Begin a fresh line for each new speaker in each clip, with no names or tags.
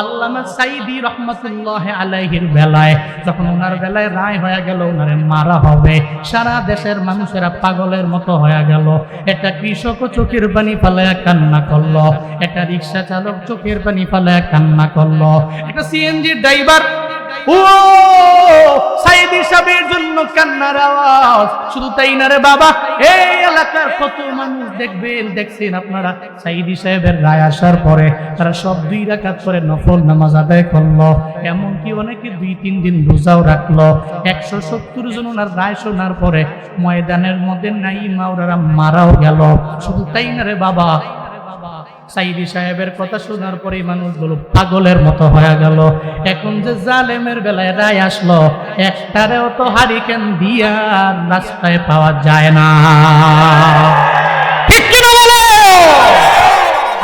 আল্লামা সাইদি রহমতুল্লাহ আলাইহির বেলায়, যখন ওনার বেলায় রায় হয়ে গেল, ওনারে মারা হবে। সারা দেশের মানুষেরা পাগলের মতো হয়ে গেল। এটা কৃষক চোখের পানি ফালায় কান্না করল এটা রিক্সা চালক চোখের পানি ফালায় কান্না করল এটা সিএনজি ড্রাইভার ও, সাইদি জন্য কান্নার আওয়াজ। শুধু তাই না রে বাবা, এই এলাকার কত মানুষ দেখবেন, দেখছেন আপনারা? সাইদি সাহেবের রায় আসার পরে তারা সব দুই রাকাত করে নফল নামাজ আদায় করল। এমনকি অনেকে দুই, তিন দিন রোজাও রাখল। একশো সত্তর জন ওনার রায় শোনার পরে ময়দানের মধ্যে নাই মাওরারা মারাও গেল। শুধু তাই না রে বাবা সাইদি সাহেবের কথা শোনার পরে মানুষগুলো পাগলের মতো হয়ে গেল। এখন যে জালেমের বেলায় রায় আসলো, একটারেও তো হারিকেন দিয়া রাস্তায় পাওয়া যায় না?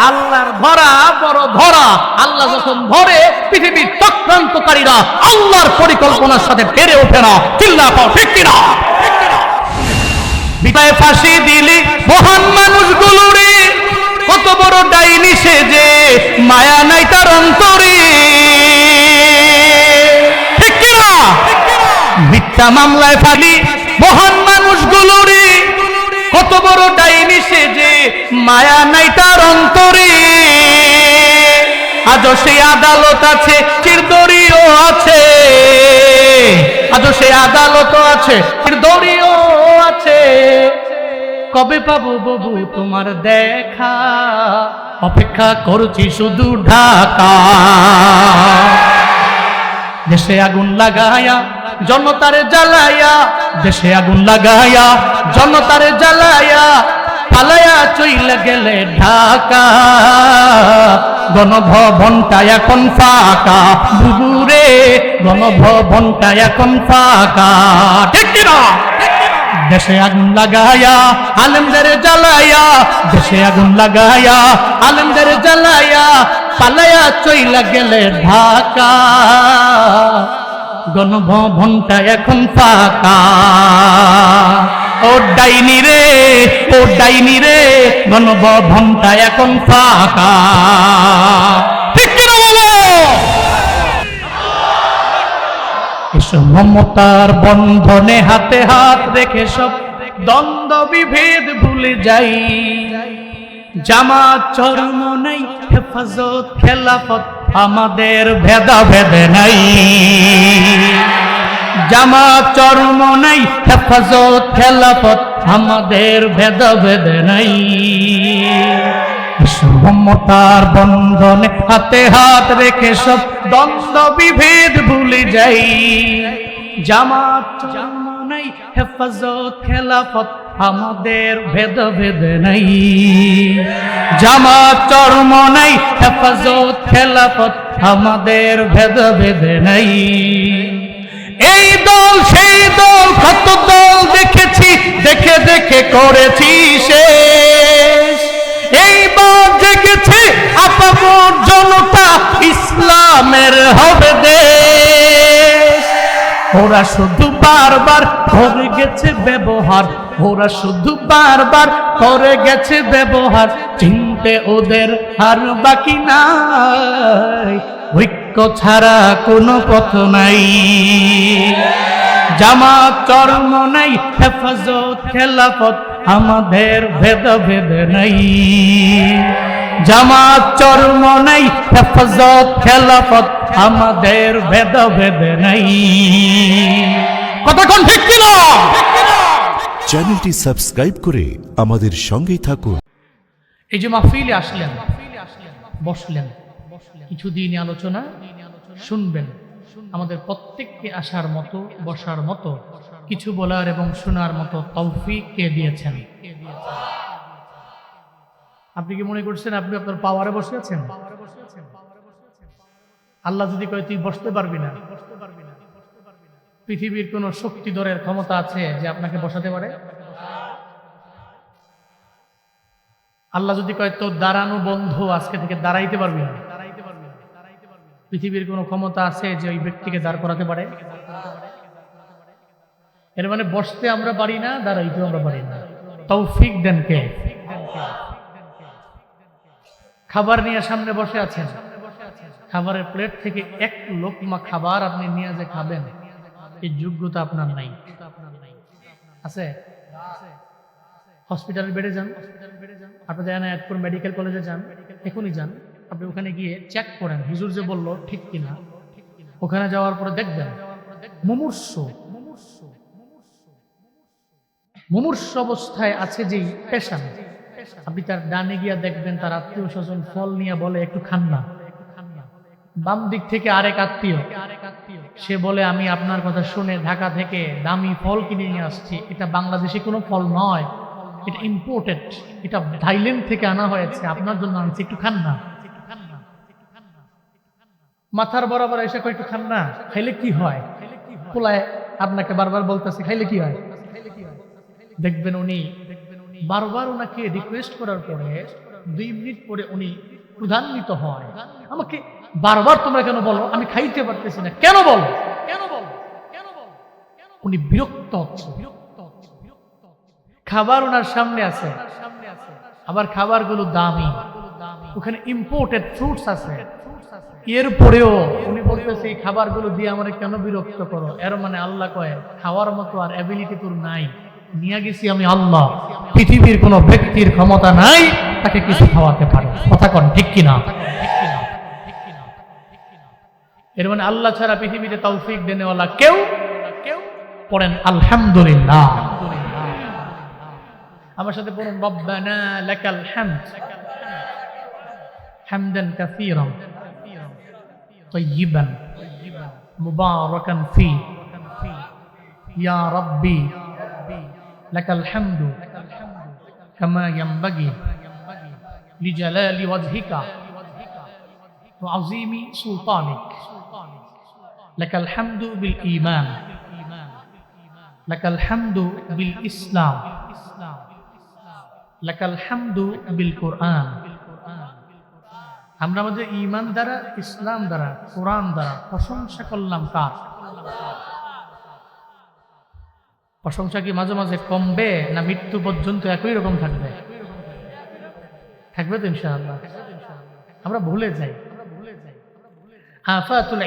আল্লাহর ধরা বড় ধরা আল্লাহ যখন ধরে পৃথিবীর চক্রান্তকারীরা আল্লাহর পরিকল্পনার সাথে পেরে ওঠে না। চিল্লা পাও ঠিক কিনা? বিদায় ফাঁসি দিলি মহান মানুষগুলোরে বড় ডাইনি সেজে মায়া নাই তার অন্তরে। ঠিক মিথ্যা মামলায় ফালি মহান মানুষগুলোরে কত বড় ডাইনি সেজে মায়া নাই তার অন্তরে। আজও সেই আদালত আছে চিরদরিও আছে। আজও সেই আদালত আছে চিরদরিও আছে। কবে পাবো বাবু তোমার দেখা? অপেক্ষা করছি শুধু ঢাকা। দেশে আগুন লাগায়া জনতারে জ্বালায়া। দেশে আগুন লাগায়া জনতারে জ্বালায়া। পালায়া চইলে গেলে ঢাকা। গণভবনটা এখন ফাঁকা। বুবুরে, গণভবনটা এখন ফাঁকা। ঠিক কিনা? দেশে আগুন লাগায়া, আলমদের জ্বালায়া, দেশে আগুন লাগায়া, আলমদের জ্বালায়া, পালায়া চইলা গেলে ঢাকা। গণভবনটা এখন ফাঁকা। ও ডাইনি রে, ও ডাইনি রে, গণভবনটা এখন ফাঁকা। এসব মমতার বন্ধনে হাতে হাত রেখে সব দ্বন্দ্ব বিভেদ ভুলে যাই। জামাত চরম নাই, হেফাজত, খেলাফত আমাদের ভেদা ভেদে নাই। জামাত চরম নাই, হেফাজত, খেলাফত আমাদের ভেদ ভেদে নাই মমতার বন্ধনে হাতে হাত রেখে সব দ্বন্দ্ব বিভেদ ভুলে যাই। জামাত নাই হেফাজত, খেলাফত আমাদের ভেদ ভেদ নাই। জামাত চর্ম নাই হেফাজত, খেলাফত আমাদের ভেদ ভেদ নাই। এই দল, সেই দল, কত দল দেখেছি, দেখে দেখে করেছি শেষ এইবার জেগেছে আপামর জনতা ইসলামের হবে দেশ। ওরা শুধু বারবার করে গেছে ব্যবহার, ওরা শুধু বারবার করে গেছে ব্যবহার। চিনতে ওদের আর বাকি নাই, ঐক্য ছাড়া কোনো পথ নাই। জামাত চরম নাই, হেফাজত, খেলাফত আমাদের ভেদ ভেদ নাই। জামাত চর্ম নাই হেফাজত খেলাফত আমাদের ভেদ ভেদ নাই কতক্ষণ ঠিক কিনা
চ্যানেলটি সাবস্ক্রাইব করে আমাদের সঙ্গেই থাকুন।
এই যে মাহফিলে আসলেন বসলেন কিছুদিন আলোচনা শুনবেন। আমাদের প্রত্যেককে আসার মতো বসার মতো কিছু বলার এবং শোনার মতো তৌফিক কে দিয়েছেন? আপনি কি মনে করছেন আপনি আপনার পাওয়ারে বসে আছেন? আল্লাহ যদি কয়, তুই বসতে পারবি না। পৃথিবীর কোন শক্তি দরের ক্ষমতা আছে যে আপনাকে বসাতে পারে? আল্লাহ যদি কয়, তোর দাঁড়ানো বন্ধু, আজকে থেকে দাঁড়াইতে পারবি না। পৃথিবীর কোনো ক্ষমতা আছে যে ওই ব্যক্তিকে দাঁড় করাতে পারে? এর মানে বসতে আমরা পারি না, দাঁড়াইতেও আমরা পারি না। তৌফিক দেন কে? খাবার নিয়ে সামনে বসে আছেন। খাবারের প্লেট থেকে এক লোকমা খাবার আপনি নিয়ে যে খাবেন, এই যোগ্যতা আপনার নাই। আছে? হসপিটালে বেড়ে যান। আপনি যান একপুর মেডিকেল কলেজে যান, এখনই যান। আপনি ওখানে গিয়ে চেক করেন, হুজুর যে বলল, ঠিক কিনা? ওখানে যাওয়ার পরে দেখবেন, মুমূর্ষ মুমূর্ষ অবস্থায় আছে যেই পেশান। আপনি তার ডানে গিয়া দেখবেন, তার আত্মীয় স্বজন ফল নিয়ে বলে, একটু খান না। বাম দিক থেকে আরেক আত্মীয়, সে বলে, আমি আপনার কথা শুনে ঢাকা থেকে দামি ফল কিনে নিয়ে আসছি। এটা বাংলাদেশে কোনো ফল নয়। এটা ইম্পোর্টেড এটা থাইল্যান্ড থেকে আনা হয়েছে। আপনার জন্য আনছি, একটু খান না। মাথার বরাবর এসে কয়, একটু খান না, খাইলে কি হয়? পোলায় আপনাকে বারবার বলতেছে, খাইলে কি হয়? দেখবেন উনি বারবার ওনাকে রিকোয়েস্ট করার পরে দুই মিনিট পরে উনি প্রধান্বিত হয়। আমাকে বারবার তোমরা কেন বলো? আমি খাইতে পারতেছি না। কেন বলো? কেন বলো কেন বলো উনি বিরক্ত হচ্ছে। খাবার ওনার সামনে আছে। আবার খাবারগুলো দামি। ওখানে ইম্পোর্টেড ফ্রুটস আছে। এরপরেও উনি বলতেছে, এই খাবারগুলো দিয়ে আমার কেন বিরক্ত করো? এর মানে আল্লাহ কয়, খাওয়ার মতো আর অ্যাবিলিটি তোর নাই। নিয়ে গেছি আমি আল্লাহ পৃথিবীর কোনো ব্যক্তির ক্ষমতা নাই তাকে কিছু খাওয়াতে পারে কথা কন ঠিক কিনা এর মানে আল্লাহ ছাড়া পৃথিবীতে তৌফিক দেনেওয়ালা কেউ কেউ পড়েন আলহামদুলিল্লাহ আমার সাথে পড়ুন রব্বানা লাকাল হামদ হামদান কাসীরান طيبا مباركا فيه يا ربي لك الحمد كما ينبغي لجلال وجهك وعظيم سلطانك لك الحمد بالإيمان لك الحمد بالإسلام لك الحمد بالقرآن আমরা আমাদের ইমান দ্বারা ইসলাম দ্বারা কোরআন দ্বারা প্রশংসা করলাম কার প্রশংসা কি মাঝে মাঝে কমবে না মৃত্যু পর্যন্ত একই রকম থাকবে? থাকবে তো ইনশাআল্লাহ। আমরা ভুলে যাই। আফাতুল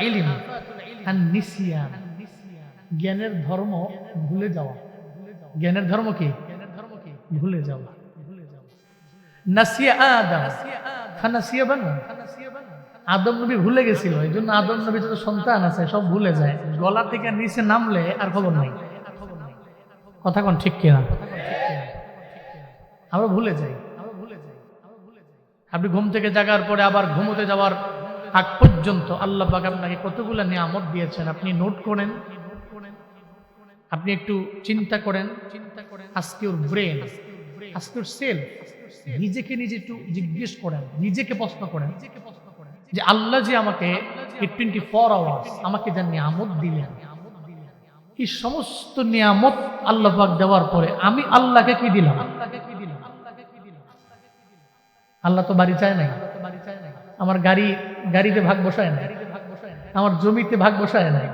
জ্ঞানের ধর্ম ভুলে যাওয়া। জ্ঞানের ধর্ম কি? ভুলে যাওয়া। নাসিয়া আদম আদম নবী ভুলে গেছিল এই জন্য আদম নবী যত সন্তান আছে, সব ভুলে যায়। গলা থেকে নিচে নামলে আর খবর নাই। কথা কোন ঠিক কিনা? আমরা ভুলে যাই। আপনি ঘুম থেকে জাগার পরে আবার ঘুমোতে যাওয়ার আগ পর্যন্ত আল্লাহ পাক আপনাকে কতগুলো নিয়ামত দিয়েছেন আপনি নোট করেন। আপনি একটু চিন্তা করেন। চিন্তা করেন আজকে ওর ব্রেন আজকে ওর সেল নিজেকে নিজে একটু জিজ্ঞেস করেন, নিজেকে প্রশ্ন করেন যে আল্লাহ যে আমাকে টোয়েন্টি ফোর আওয়ার্স আমাকে যা নিয়ামত দিলেন এই সমস্ত নিয়ামত আল্লাহ পাক দেওয়ার পরে আমি আল্লাহকে কি দিলাম? আল্লাহ তো বাড়ি চায় নাই। আমার গাড়ি, গাড়িতে ভাগ বসায় নাই। আমার জমিতে ভাগ বসায় নাই।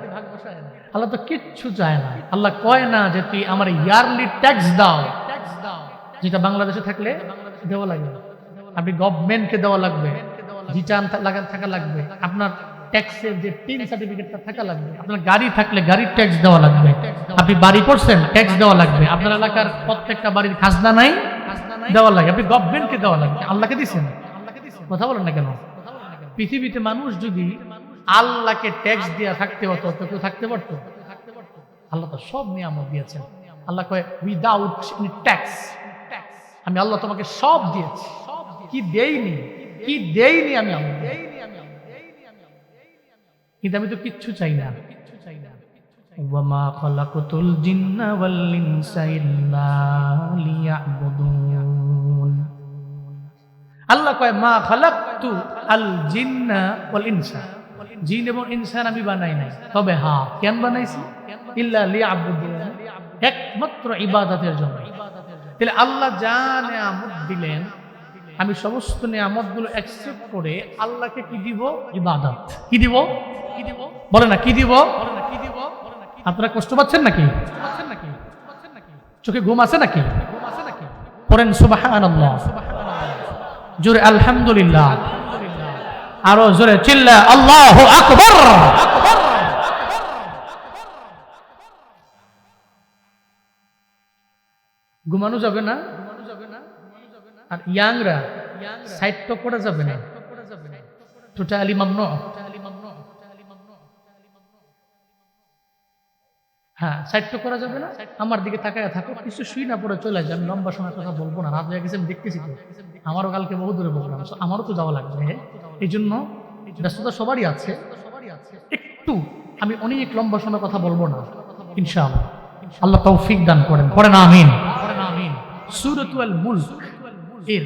আল্লাহ তো কিচ্ছু চায় না। আল্লাহ কয় না যে তুই আমার ইয়ারলি ট্যাক্স দাও। যেটা বাংলাদেশে থাকলে দেওয়া লাগবে। আপনি গভর্নমেন্টকে দেওয়া লাগবে। রিটার্ন থাকা লাগবে। আপনার ট্যাক্সের যে টিন সার্টিফিকেটটা থাকা লাগবে, আপনার গাড়ি থাকলে গাড়ির ট্যাক্স দেওয়া লাগবে। আপনি বাড়ি করছেন ট্যাক্স দেওয়া লাগবে। আপনার এলাকার প্রত্যেকটা বাড়ির খাজনা নাই, দেওয়া লাগে। আপনি গভর্নমেন্টকে দেওয়া লাগবে। আল্লাহকে দিচ্ছেন কথা বলেন না কেন? পৃথিবীতে মানুষ যদি আল্লাহকে ট্যাক্স দিয়ে থাকতে হতো তো কেউ থাকতে পারতো? আল্লাহ তো সব নিয়ামত দিয়েছেন। আল্লাহ কয় উইদাউট ট্যাক্স আমি আল্লাহ তোমাকে সব দিয়েছি। কি দেইনি? কি দেইনি আমি আল্লাহ? কিন্তু আমি তো কিচ্ছু চাই না। লিয়াবুদুন। আল্লাহ কয়, মা খালাকতু আল জিন্না ইনসা। জিন এবং ইনসান আমি বানাই নাই। তবে হ্যাঁ কেন বানাইছি? ইল্লা একমাত্র ইবাদতের জন্য। তাহলে আল্লাহ যা নিয়ামত দিলেন আমি সমস্ত নিয়ামতগুলো অ্যাকসেপ্ট করে আল্লাহকে কি দিব? ইবাদত। কি দিব? কি দিব? বলে না, কি দিব? কি দিব? আপনারা কষ্ট পাচ্ছেন নাকি? চোখে ঘুম আছে নাকি? পড়েন সুবাহান জোরে আলহামদুলিল্লাহ। আরও জোরে চিল্লা, আল্লাহ আকবর! ঘুমানো যাবে না? আর ইয়াংরা সাইড তো করা যাবে না। টোটালি মামন। হ্যাঁ সাইড করা যাবে না। আমার দিকে তাকায় থাকো, কিছু শুই না পড়ে চলে যায় আমি লম্বা সময় কথা বলব না। রাত হয়ে গেছে, আমি দেখতেছি তো। আমারও কালকে বহু দূরে প্রোগ্রাম আমারও তো যাওয়া লাগবে। এই জন্য ব্যস্ততা সবারই আছে। একটু আমি অনেক লম্বা সময় কথা বলব না। ইনশাআল্লাহ। আল্লাহ তৌফিক দান করেন। পড়েন আমিন। সুরতুল মুলক। এর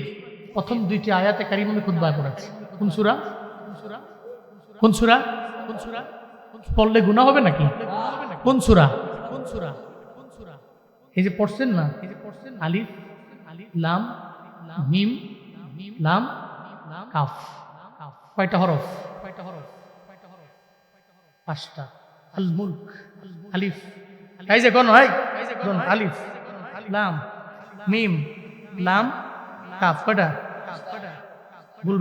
প্রথম দুইটি আয়াতে কারিম আমি খুতবায় পড়েছি। কোন সূরা? কোন সূরা? কোন সূরা পড়লে গুনাহ হবে নাকি? কোন সূরা? কোন সূরা কোন সূরা এই যে পড়ছেন না? এই যে পড়ছেন আলিফ আলিফ লাম, মিম, লাম, কাফ, কয়টা হরফ? কয়টা হরফ কয়টা হরফ পাঁচটা। আল মুলক, আলিফ। এই যে কোন হয় আলিফ, লাম, মিম, লাম কাফ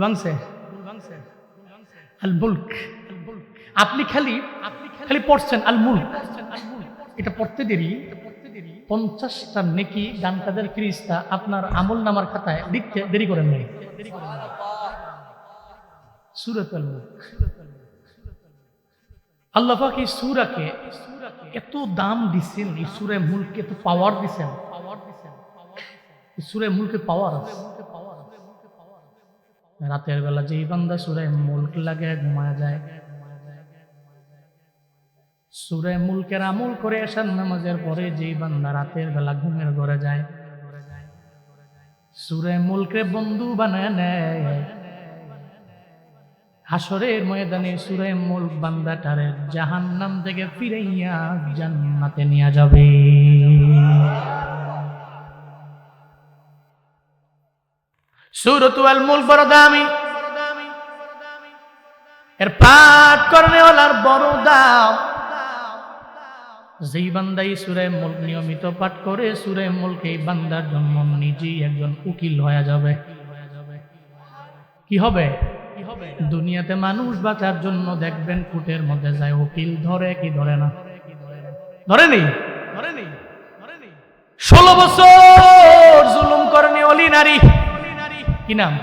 ভাঙছে আল আপনি খালি খালি পড়ছেন আল এটা পড়তে দেরি। পঞ্চাশটা নেকি গান কাদের ফিরিস্তা আপনার আমল নামার খাতায় লিখতে দেরি করেন নাই। সুরত আল মুলক আল্লাহ পাক এই সুরাকে এত দাম দিছেন, এই সুরে মুলকে এত পাওয়ার দিছেন। এই সুরে মুলকে পাওয়ার আছে। রাতের বেলা যেই বান্দা সুরে মুলক লাগে ঘুমায় যায়। সুরে মুলকের আমল করে আসার নামাজের পরে যেই বান্দা রাতের বেলা ঘুমের ঘরে যায়। সুরে মুলকে বন্ধু বানায় নেয়। হাসরের ময়দানে সুরে মুলক বান্দাটারে জাহান্নাম থেকে ফিরাইয়া জান্নাতে নিয়ে যাবে। সুরতুয়াল দামি এর পাঠ ওলার বড় যেই সুরে নিয়মিত পাঠ করে সুরে মুলক এই বান্দার জন্য নিজেই একজন উকিল হয়ে যাবে। কি হবে? দুনিয়াতে মানুষ বাঁচার জন্য দেখবেন কুটের মধ্যে যায় উকিল ধরে কি ধরে না। ধরে নেই ধরে নেই ষোলো বছর জুলুম করেনি অলি নারী। কি নাম?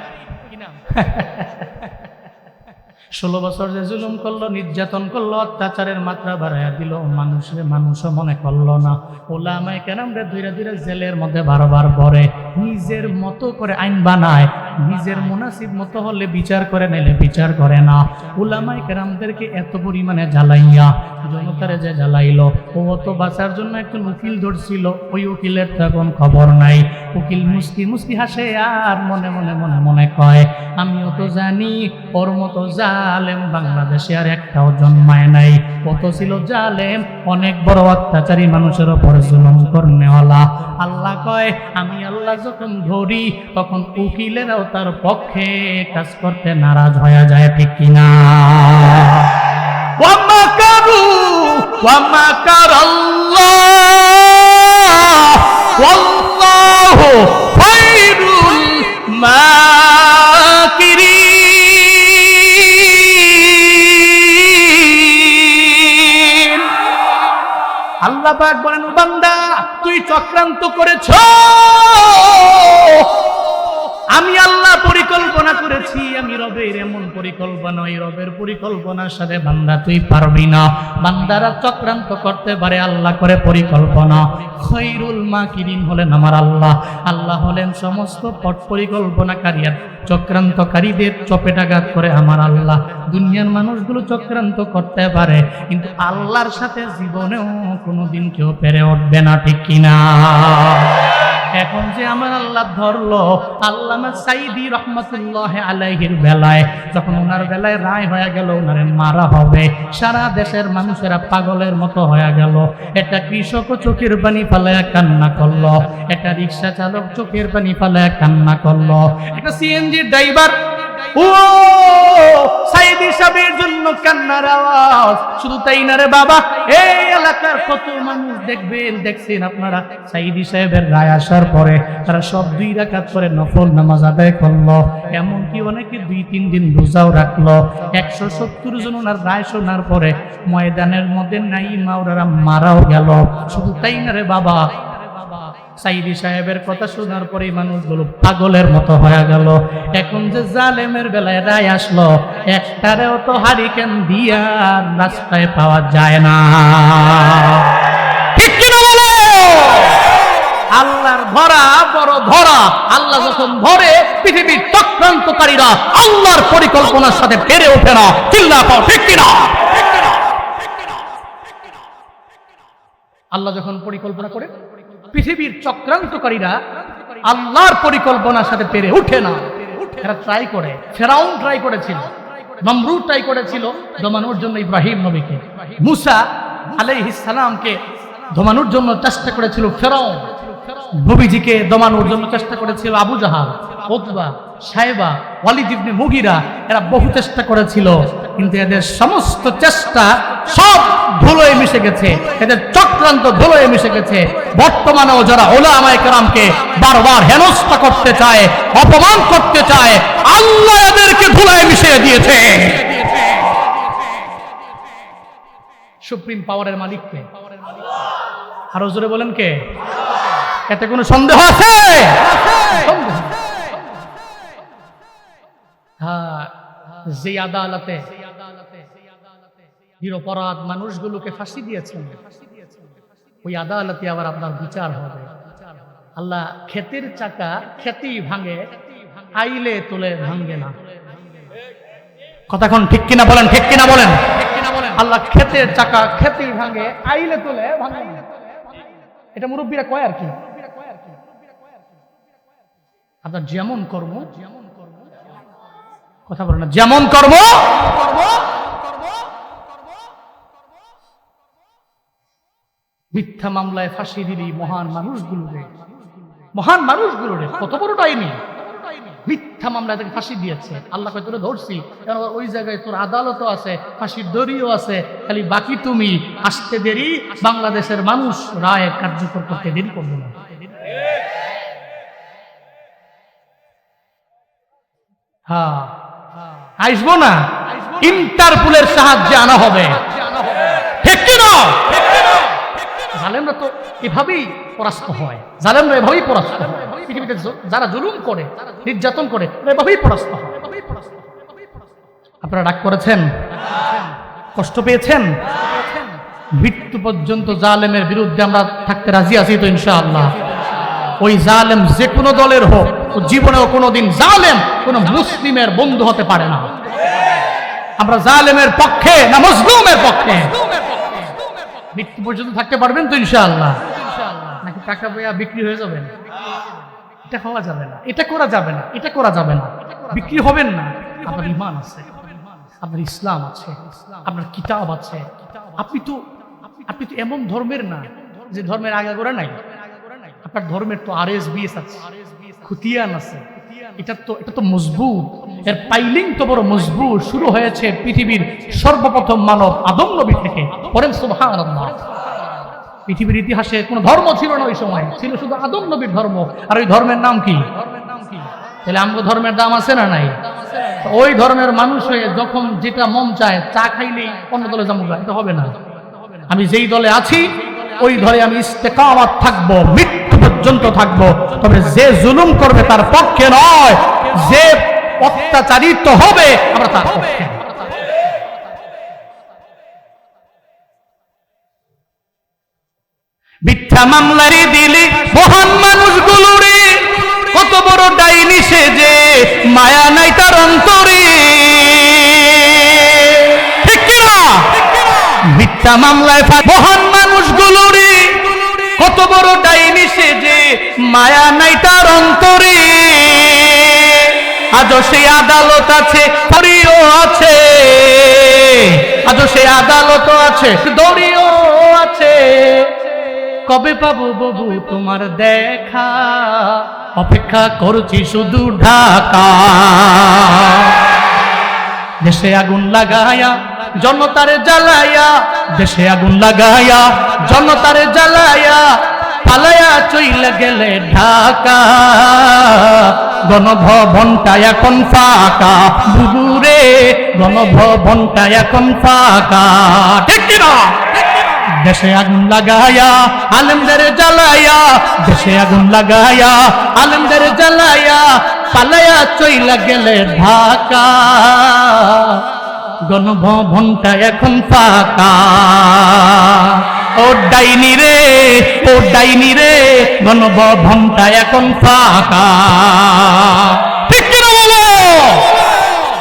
ষোলো বছর যে জুলুম করল, নির্যাতন করল, অত্যাচারের মাত্রা বাড়াইয়া দিল মানুষের মানুষও মনে করল না। ওলা আমায় কেন রে ধীরে ধীরে জেলের মধ্যে বারবার পরে নিজের মতো করে আইন বানায়। নিজের মুনাসিব মতো হলে বিচার করে নিলে বিচার করে না। উলামাই কেরামদেরকে এত পরিমাণে জ্বালাইয়া জনতারে যে জ্বালাইলো, ও তো বাঁচার জন্য একজন উকিল ধরছিল, ওই উকিলের তো এখন খবর নাই। উকিল মুস্কি মুস্কি হাসে, আর মনে মনে মনে মনে কয়, আমিও তো জানি, ওর মতো জালেম বাংলাদেশে আর একটাও জন্মায় নাই। কত ছিল জালেম, অনেক বড় অত্যাচারী মানুষের ওপর জুলুম করনেওয়ালা। আল্লাহ কয়, আমি আল্লাহ যখন ধরি, তখন উকিলেরাও তার পক্ষে কাজ করতে নারাজ হয়ে যায়, ঠিক কিনা আল্লাহ বলেন বান্দা, তুই চক্রান্ত করেছ। আমি আল্লাহ পরিকল্পনা করেছি, আমি রবের এমন পরিকল্পনা ওই রবের পরিকল্পনার সাথে বান্দা তুই পারবি না। বান্দারা চক্রান্ত করতে পারে, আল্লাহ করে পরিকল্পনা। খৈরুল মাকিরিন হলেন আমার আল্লাহ। আল্লাহ হলেন সমস্ত পট পরিকল্পনাকারী চক্রান্তকারীদের চপেটাঘাত করে আমার আল্লাহ। দুনিয়ার মানুষগুলো চক্রান্ত করতে পারে, কিন্তু আল্লাহর সাথে জীবনেও কোনোদিন কেউ পেরে উঠবে না, ঠিক কিনা? এখন যে আমার আল্লাহ ধরলো, আল্লামা সাইদি রহমতুল্লাহ আলাইহির বেলায়, যখন ওনার বেলায় রায় হয়ে গেল, ওনারে মারা হবে, সারা দেশের মানুষেরা পাগলের মতো হয়ে গেল। এটা কৃষক চোখের পানি ফালায় কান্না করল এটা রিক্সা চালক চোখের পানি ফালায় কান্না করল এটা সিএনজি ড্রাইভার ও জন্য কান্নার আওয়াজ। শুধু তাই না রে বাবা, এই এলাকার কত মানুষ দেখবেন, দেখছেন আপনারা? সাইদি সাহেবের রায় আসার পরে তারা সব দুই রাকাত করে নফল নামাজ আদায় করল। এমনকি অনেকে দুই, তিন দিন রোজাও রাখল। একশো সত্তর জন ওনার রায় শোনার পরে ময়দানের মধ্যে নাই মাওরারা মারাও গেল। শুধু তাই না রে বাবা সাইদি সাহেবের কথা শোনার পরে মানুষগুলো পাগলের মতো হয়ে গেল। এখন যে জালেমের বেলায় রায় আসলো, একটারেও তো হারিকেন দিয়া রাস্তায় পাওয়া যায় না। আল্লাহর ধরা বড় ধরা আল্লাহ যখন ধরে পৃথিবীর চক্রান্তকারীরা আল্লাহর পরিকল্পনার সাথে পেরে ওঠে না। চিল্লা পাও ঠিক কিনা? আল্লাহ যখন পরিকল্পনা করে পৃথিবীর চক্রান্তকারীরা আল্লাহর পরিকল্পনার সাথে পেরে উঠে না। এরা ট্রাই করে। ফেরাউন ট্রাই করেছিল। নমরুদ ট্রাই করেছিল দমানোর জন্য ইব্রাহিম নবীকে। মুসা আলাইহিস সালামকে দমানোর জন্য চেষ্টা করেছিল ফেরাউন। নবীজিকে দমানোর জন্য চেষ্টা করেছিল আবু জাহাল ওতবা সাহেবা ওয়ালিদ ইবনে মুগিরা। এরা বহু চেষ্টা করেছিল। কিন্তু এদের সমস্ত চেষ্টা সব ধুলোয় মিশে গেছে। এদের চক্রান্ত ধুলোয় মিশে গেছে। বর্তমানেও যারা ওলামায়ে কেরামকে বারবার হেনস্থা করতে চায়, অপমান করতে চায়, আল্লাহ এদেরকে ধুলোয় মিশিয়ে দিয়েছে। সুপ্রিম পাওয়ারের মালিককে আরও জোরে বলেন কে? এতে কোনো সন্দেহ আছে। হ্যাঁ যে আদালতে নিরপরাধ মানুষগুলোকে ফাঁসি দিয়েছেন, ওই আদালতে আবার আপনার বিচার হবে। আল্লাহ চাকা ভাঙে, আইলে তুলে ভাঙবে না। ঠিক কিনা বলেন, ঠিক কিনা বলেন? আল্লাহ চাকা ভাঙে, আইলে এটা মুরব্বীরা কয় আর কি? আপনার যেমন কর্ম যেমন কথা বলেন না। যেমন কর্ম, মিথ্যা মামলায় ফাঁসি দিলি মহান মানুষগুলো রে মহান মানুষগুলো রে কত বড় টাইনি মিথ্যা মামলায় তাকে ফাঁসি দিয়েছে। আল্লাহ কয়, তোরে ধরছি। কারণ ওই জায়গায় তোর আদালতও আছে, ফাঁসির দড়িও আছে। খালি বাকি তুমি আসতে দেরি, বাংলাদেশের মানুষ রায় কার্যকর করতে দেরি করবে না। হ্যাঁ। আসব না? ইন্টারপুলের সাহায্যে আনা হবে। ঠিক কি না? জালেমরা তো এভাবেই পরাস্ত হয়। জালেমরা এভাবেই পরাস্ত হয়। পৃথিবীতে যারা জুলুম করে নির্যাতন করে এভাবেই পরাস্ত হয়। আপনারা ডাক করেছেন? কষ্ট পেয়েছেন। মৃত্যু পর্যন্ত জালেমের বিরুদ্ধে আমরা থাকতে রাজি আছি তো ইনশাআল্লাহ। ওই জালেম যে কোনো দলের হোক জীবনেও কোনোদিন জালেম, কোনো মুসলিমের বন্ধু হতে পারে না। আমরা জালেমের পক্ষে না মজলুমের পক্ষে? মৃত্যু পর্যন্ত থাকতে পারবেন তো ইনশাআল্লাহ। নাকি টাকা বইয়া বিক্রি হয়ে যাবেন এটা হওয়া যাবে না। এটা করা যাবে না। এটা করা যাবে না। বিক্রি হবেন না। আপনার ইমান আছে। আপনার ইসলাম আছে। আপনার কিতাব আছে। আপনি তো আপনি তো এমন ধর্মের না যে ধর্মের আগাগোড়া নাই। আপনার ধর্মের তো আর এস বিএস আছে, খুতিয়ান আছে। এটা তো এটা তো মজবুত। এর পাইলিং তো বড় মজবুত। শুরু হয়েছে পৃথিবীর সর্বপ্রথম মানব আদম নবী থেকে। পরেন সুবহানাল্লাহ। পৃথিবীর ইতিহাসে কোনো ধর্ম ছিল না ওই সময়। ছিল শুধু আদম নবীর ধর্ম। আর ওই ধর্মের নাম কি? তাহলে আমগো ধর্মের দাম আছে না নাই? ওই ধর্মের মানুষ হয়ে যখন যেটা মন চায়, চা খাইলেই অন্য দলে যাব এটা হবে না। আমি যেই দলে আছি, ওই দলে আমি ইস্তেকামাত থাকব মৃত্যু পর্যন্ত থাকব। তবে যে জুলুম করবে তার পক্ষে নয়। যে অত্যাচারিত হবে, আমরা তার পক্ষে মিথ্যা মামলারি দিলি মহান মানুষগুলো রে। কত বড় ডাইনি সেজে মায়া নাই তার অন্তরে। ঠিক মিথ্যা মামলায় মহান মানুষগুলো রে। কত বড় ডাইনি মায়া নাই তার অন্তরে। আজও সেই আদালত আছে দড়িও আছে। আজও সেই আদালত আছে, দড়িও আছে। কবে পাবো বাবু তোমার দেখা? অপেক্ষা করছি শুধু ঢাকা। দেশে আগুন লাগায়া জনতারে জ্বালায়া। দেশে আগুন লাগায়া জনতারে জ্বালায়া। পালায়া চইলে গেলে ঢাকা। গণভবনটা এখন ফাঁকা। বুবুরে, গণভবনটা এখন ফাঁকা। ঠিক কিনা দেশে আগুন লাগায়া আলেমদের জ্বালায়া দেশে আগুন লাগায়া আলেমদের জ্বালায়া পালায়া চইলা গেলে ঢাকা। গণভবনটা এখন ফাঁকা। ও ডাইনি রে, ও ডাইনি রে গণভবনটা এখন ফাঁকা। ঠিক কিনা বলো?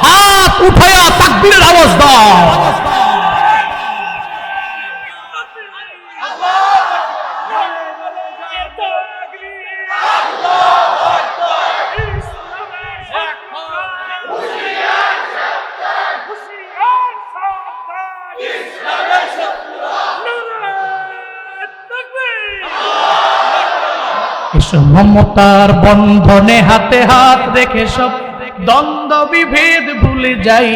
হাত উঠায়া তাকবীরের আওয়াজ দাও। এসো মমতার বন্ধনে হাতে হাত রেখে সব দ্বন্দ্ব বিভেদ ভুলে যাই।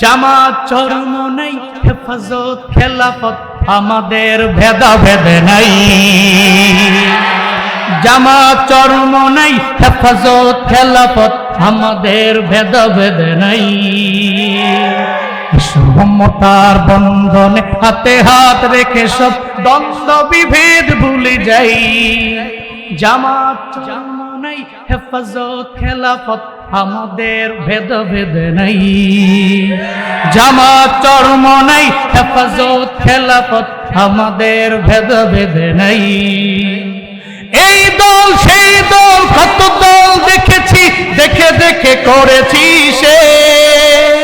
জামাত চরম নাই, হেফাজত, খেলাফত আমাদের ভেদা ভেদে নাই। জামাত চরম নাই, হেফাজত, খেলাফত আমাদের ভেদ ভেদে নাই মমতার বন্ধনে হাতে হাত রেখে সব দ্বন্দ্ব বিভেদ ভুলে যাই। জামাত নাই হেফাজত, খেলাফত, আমাদের ভেদ ভেদ নাই। জামাত চরম নাই হেফাজত, খেলাফত, আমাদের ভেদ ভেদ নাই। এই দল, সেই দল, কত দল দেখেছি, দেখে দেখে করেছি শেষ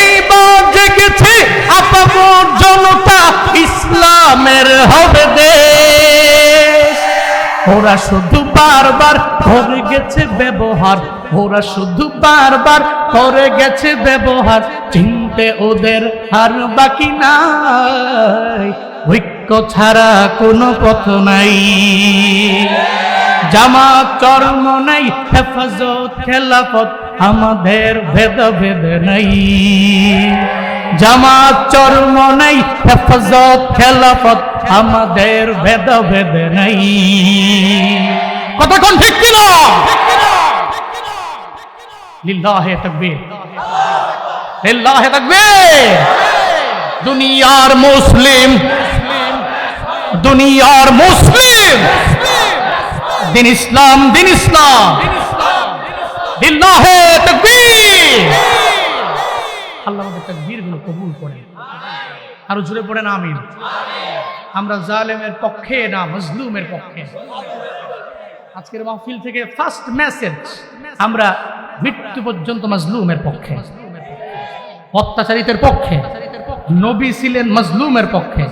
এইবার জেগেছে আপামর জনতা ইসলামের হবে দেশ। ওরা শুধু বারবার করে গেছে ব্যবহার, ওরা শুধু বারবার করে গেছে ব্যবহার। চিনতে ওদের আর বাকি নাই। ঐক্য ছাড়া কোনো পথ নাই। জামাত চর্ম নাই, হেফাজত, খেলাফত আমাদের ভেদ ভেদ নাই। জামাত, চর্ম নাই, হেফাজত, খেলাফত, আমাদের ভেদ ভেদ নাই। কতক্ষণ ঠিক কিনা? লিল্লাহে তাকবীর। লিল্লাহে তাকবীর। দুনিয়ার মুসলিম দুনিয়ার মুসলিম। দিন ইসলাম দিন ইসলাম। লিল্লাহে তাকবীর। আল্লাহ আমাদের তাকবীরগুলো কবুল করেন। আরও জুড়ে পড়েন, আমিন। আমরা জালেমের পক্ষে না, মজলুমের পক্ষে। আজকের মাহফিল থেকে ফার্স্ট মেসেজ আমরা মৃত্যু পর্যন্ত মজলুমের পক্ষে। অত্যাচারিতের পক্ষে। নবী ছিলেন মজলুমের পক্ষে।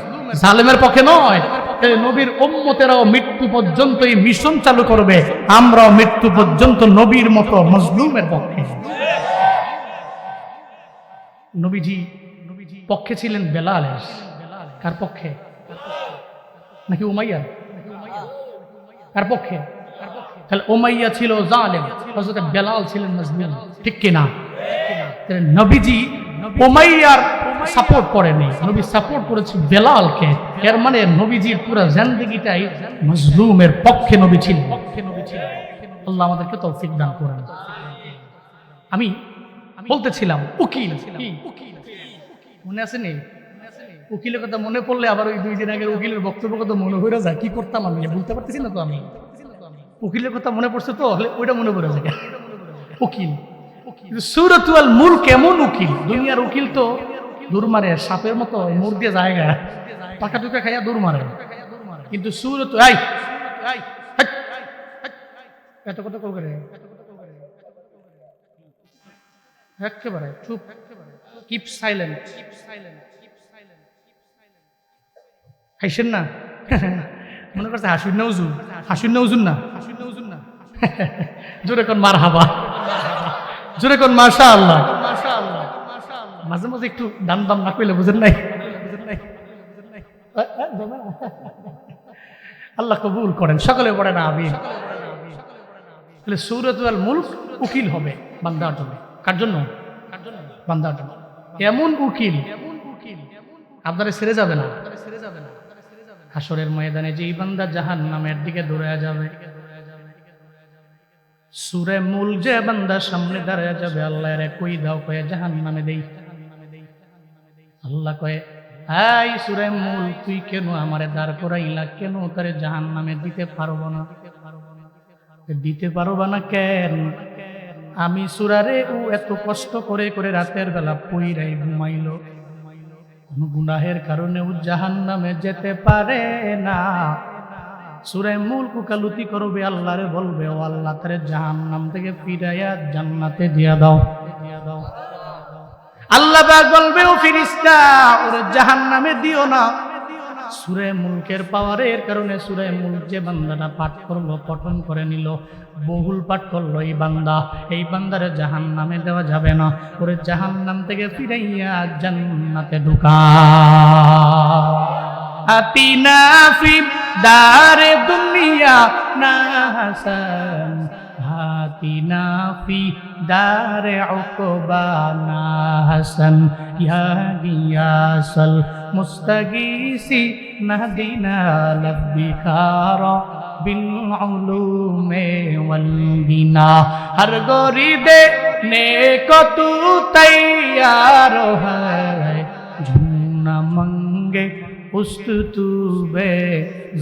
জালেমের পক্ষে নয়। নবীর উম্মতেরাও মৃত্যু পর্যন্ত এই মিশন চালু করবে। আমরাও মৃত্যু পর্যন্ত নবীর মতো মজলুমের পক্ষে। নবীজি পক্ষে ছিলেন বেলালের কার পক্ষে? নাকি উমাইয়া? কার পক্ষে? তাহলে উমাইয়া ছিল জালেম বেলাল ছিলেন মজলুম। ঠিক কি না নবীজি উমাইয়ার সাপোর্ট করেনি নবী সাপোর্ট করেছে বেলালকে। এর মানে নবীজির পুরো জিন্দেগিটাই মজলুমের পক্ষে নবী ছিলেন পক্ষে নবী ছিলেন আল্লাহ আমাদেরকে তৌফিক দান করেন। আমি বলতেছিলাম, উকিল? মনে আছে নি? উকিলের কথা মনে পড়লে আবার ওই দুই দিন আগের উকিলের বক্তব্য কথা মনে হয়ে যায়। কি করতাম আমি? বলতে পারতেছি না তো আমি। উকিলের কথা মনে পড়ছে তো, হলে ওইটা মনে পড়ে যায়। উকিল। সুরতুয়াল মূল কেমন উকিল। দুনিয়ার উকিল তো দূর মারে সাপের মতো মুর দিয়ে জায়গা। টাকা টুকা খাইয়া দূর মারে। কিন্তু সুরত এই! এই, এত কথা কল করে? একেবারে চুপ। কিপ সাইলেন্ট হাসেন না? মনে করছে হাসুন না উজুন হাসুন না? উজুন না জোরে কোন মার হাবা জোরে কোন মাশা আল্লাহ মাঝে মাঝে একটু দান দাম না কইলে বুঝেন নাই? আল্লাহ কবুল করেন, সকলে পড়ে না আমি তাহলে সৌরতুল মুল্ক উকিল হবে বান্দার জন্য। কার জন্য? বান্দার জন্য। এমন উকিল, আপনারা ছেড়ে যাবে না। হাসরের ময়দানে যেই বান্দা জাহান নামের দিকে দৌড়ে যাবে সুরে মূল যে বান্দার সামনে দাঁড়ায় যাবে আল্লাহ রে কই দাও কয়ে জাহান নামে দেই। আল্লাহ কয়ে এই সুরে মূল, তুই কেন আমারে দাঁড় করাইলা? কেন তারে জাহান নামে দিতে পারব না? দিতে পারব না কেন? আমি সুরারে ও এত কষ্ট করে করে রাতের বেলা পইরাই ঘুমাইলো। কোন গুনাহের কারণে ও জাহান নামে যেতে পারে না। সুরে মূল কুকালুতি করবে আল্লাহরে বলবে, ও আল্লাহ, তারে জাহান নাম থেকে ফিরাইয়া জান্নাতে দিয়া দাও দিয়া দাও। আল্লাহ বলবে ও ফিরিস্তা, ওরে জাহান নামে দিও না। সুরে মুলকের পাওয়ারের কারণে সুরে মুলক যে বান্দাটা পাঠ করল, পঠন করে নিল, বহুল পাঠ করল এই বান্দা। এই বান্দারে জাহান নামে দেওয়া যাবে না। ওরে জাহান নাম থেকে ফিরাইয়া জান্নাতে ঢুকা। আতিনা ফি দারে দুনিয়া না হাসান آتنا في دار عقبانا حسن يا غياث المستغيث نهدنا لبك بالعلوم والبنا ہر گوری دے نیک تو تیار ہے جھن منگے است تو بے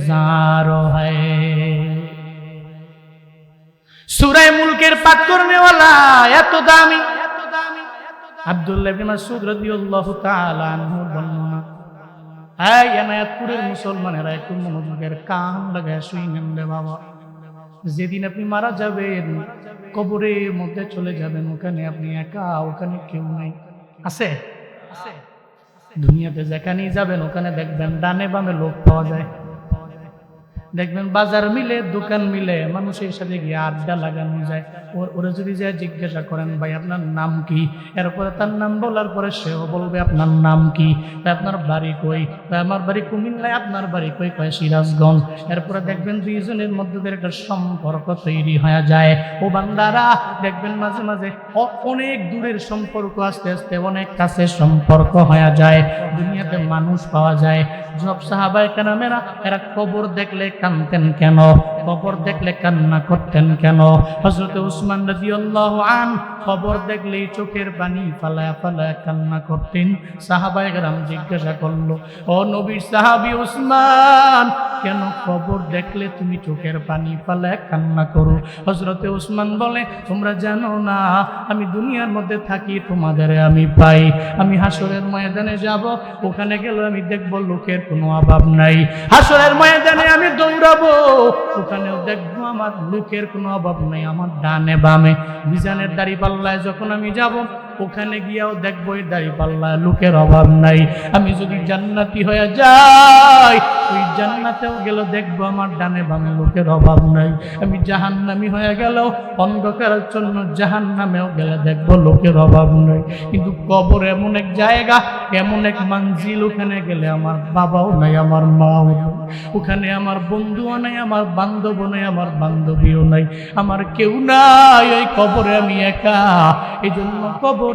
زار ہے সুরায় মুলকের পাঠ করনেওয়ালা এত দামি। মুসলমানেরা লাগায় বাবা। যেদিন আপনি মারা যাবেন কবরের মধ্যে চলে যাবেন, ওখানে আপনি একা, ওখানে কেউ নাই। আছে? দুনিয়াতে যেখানেই যাবেন, ওখানে দেখবেন ডানে বামে লোক পাওয়া যায়। দেখবেন বাজার মিলে, দোকান মিলে মানুষের সাথে গিয়ে আড্ডা লাগানো যায়। ওর যদি যায় জিজ্ঞাসা করেন, ভাই, আপনার নাম কি? এরপরে তার নাম বলার পরে সেও বলবে, আপনার নাম কি? আপনার বাড়ি কই? আমার বাড়ি কুমিল্লায়, আপনার বাড়ি কই? কয়, সিরাজগঞ্জ। এরপরে দেখবেন দুইজনের মধ্যে একটা সম্পর্ক তৈরি হয়ে যায়। ও বান্দারা, দেখবেন মাঝে মাঝে অনেক দূরের সম্পর্ক, আস্তে আস্তে অনেক কাছে সম্পর্ক হয়ে যায়। দুনিয়াতে মানুষ পাওয়া যায়। সব সাহাবাই কেনামেরা এরা কবর দেখলে কানতেন কেন? কবর দেখলে কান্না করতেন কেন? হজরত উসমান রাদিয়াল্লাহু আন কবর দেখলেই চোখের পানি ফালায়া ফালায়া কান্না করতেন। সাহাবাই গ্রাম জিজ্ঞাসা করল, ও নবীর সাহাবি উসমান কেন কবর দেখলে তুমি চোখের পানি ফালায়া কান্না করো? হজরতে উসমান বলে, তোমরা জানো না, আমি দুনিয়ার মধ্যে থাকি, তোমাদের আমি পাই। আমি হাসরের ময়দানে যাব, ওখানে গেলে আমি দেখব লোকের কোনো অভাব নাই। হাসরের ময়দানে আমি দৌড়াবো, ওখানেও দেখব আমার লোকের কোনো অভাব নাই, আমার ডানে বামে। মিজানের দাড়ি পাল্লায় যখন আমি যাব ওখানে গিয়েও দেখব দাড়ি পাল্লায় লোকের অভাব নাই। আমি যদি জান্নাতি হয়ে যাই, ওই জান্নাতেও গেল দেখব আমার ডানে বামে লোকের অভাব নাই। আমি জাহান্নামি হয়ে গেল অন্ধকারের জন্য জাহান্নামেও গেলে দেখব লোকের অভাব নাই। কিন্তু কবর এমন এক জায়গা, এমন এক মানজিল ওখানে গেলে আমার বাবাও নাই, আমার মাও ওখানে আমার বন্ধুও নাই, আমার বান্ধবও নাই, আমার বান্ধবীও নাই। আমার কেউ নাই, ওই কবরে আমি একা। এই জন্য কবরে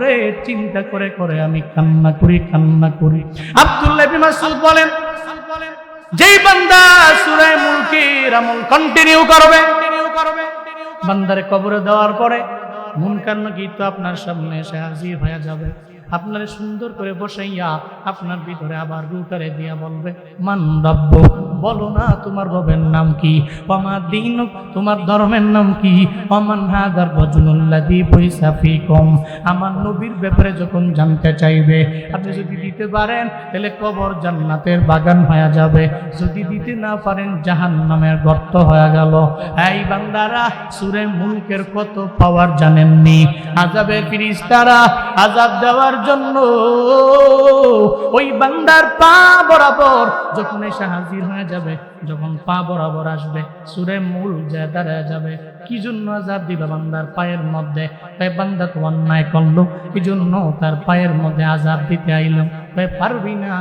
চিন্তা করে করে, আমি কান্না করি কান্না করি। আব্দুল্লাহ বলেন, যেই বান্দা সুরায় মুলকির আমল কন্টিনিউ করবে, বান্দারে কবরে দেওয়ার পরে মুনকার নাকি তো আপনার সামনে এসে হাজির হয়ে যাবে। আপনার সুন্দর করে বসাইয়া আপনার ভিতরে আবার রুটারে দিয়া বলবে, মান রব্ব, বলো না তোমার রবের নাম কি? অমা দিন তোমার ধর্মের নাম কি? অমান হাদার বজনুল্লাদি পয়সা ফি কম আমার নবীর ব্যাপারে যখন জানতে চাইবে, আপনি যদি দিতে পারেন, তাহলে কবর জান্নাতের বাগান হয়ে যাবে। যদি দিতে না পারেন জাহান নামের গর্ত হয়ে গেল। এই বান্দারা, সুরে মুলকের কত পাওয়ার জানেননি? আজাবের ফিরিস্তারা আজাব দেওয়ার জন্য ওই বান্দার পা বরাবর যখন এসে হাজির হয়ে যাবে, যখন পা বরাবর আসবে, সুরে মূল যা দাঁড়ায় যাবে, কি জন্য আজাদ দিল বান্দার পায়ের মধ্যে? তাই বান্দা তো অন্যায় করল কি জন্য তার পায়ের মধ্যে আজাদ দিতে আইলাম তাই পারবি না।